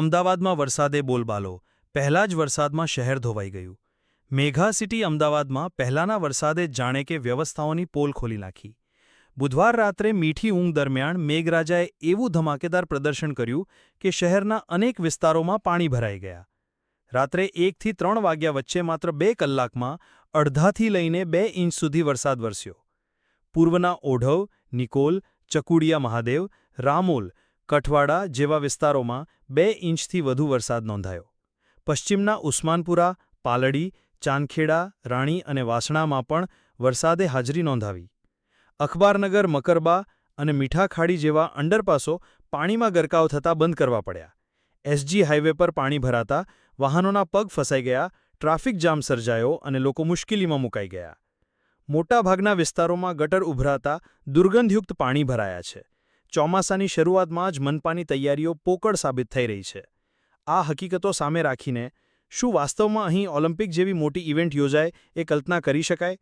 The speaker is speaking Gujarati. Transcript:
અમદાવાદમાં વરસાદે બોલબાલો. પહેલા જ વરસાદમાં શહેર ધોવાઈ ગયું. મેઘા સિટી અમદાવાદમાં પહેલાના વરસાદે જાણે કે વ્યવસ્થાઓની પોલ ખોલી નાખી. બુધવાર રાત્રે મીઠી ઊંઘ દરમિયાન મેઘરાજાએ એવું ધમાકેદાર પ્રદર્શન કર્યું કે શહેરના અનેક વિસ્તારોમાં પાણી ભરાઈ ગયા. રાત્રે એકથી ત્રણ વાગ્યા વચ્ચે માત્ર બે કલાકમાં અડધાથી લઈને બે ઇંચ સુધી વરસાદ વરસ્યો. પૂર્વના ઓઢવ, નિકોલ, ચકુડિયા મહાદેવ, રામોલ કઠવાડા જેવા વિસ્તારોમાં બે ઇંચથી વધુ વરસાદ નોંધાયો. પશ્ચિમના ઉસ્માનપુરા, પાલડી, ચાંદખેડા, રાણી અને વાસણામાં પણ વરસાદે હાજરી નોંધાવી. અખબારનગર, મકરબા અને મીઠાખાડી જેવા અંડરપાસો પાણીમાં ગરકાવ થતાં બંધ કરવા પડ્યા. એસજી હાઇવે પર પાણી ભરાતા વાહનોના પગ ફસાઈ ગયા, ટ્રાફિક જામ સર્જાયો અને લોકો મુશ્કેલીમાં મુકાઈ ગયા. મોટાભાગના વિસ્તારોમાં ગટર ઉભરાતા દુર્ગંધયુક્ત પાણી ભરાયા છે. ચોમાસાની શરૂઆતમાં જ મનપાની તૈયારીઓ પોકળ સાબિત થઈ રહી છે. આ હકીકતો સામે રાખીને, શું વાસ્તવમાં અહીં ઓલિમ્પિક જેવી મોટી ઇવેન્ટ યોજાય એ કલ્પના કરી શકાય?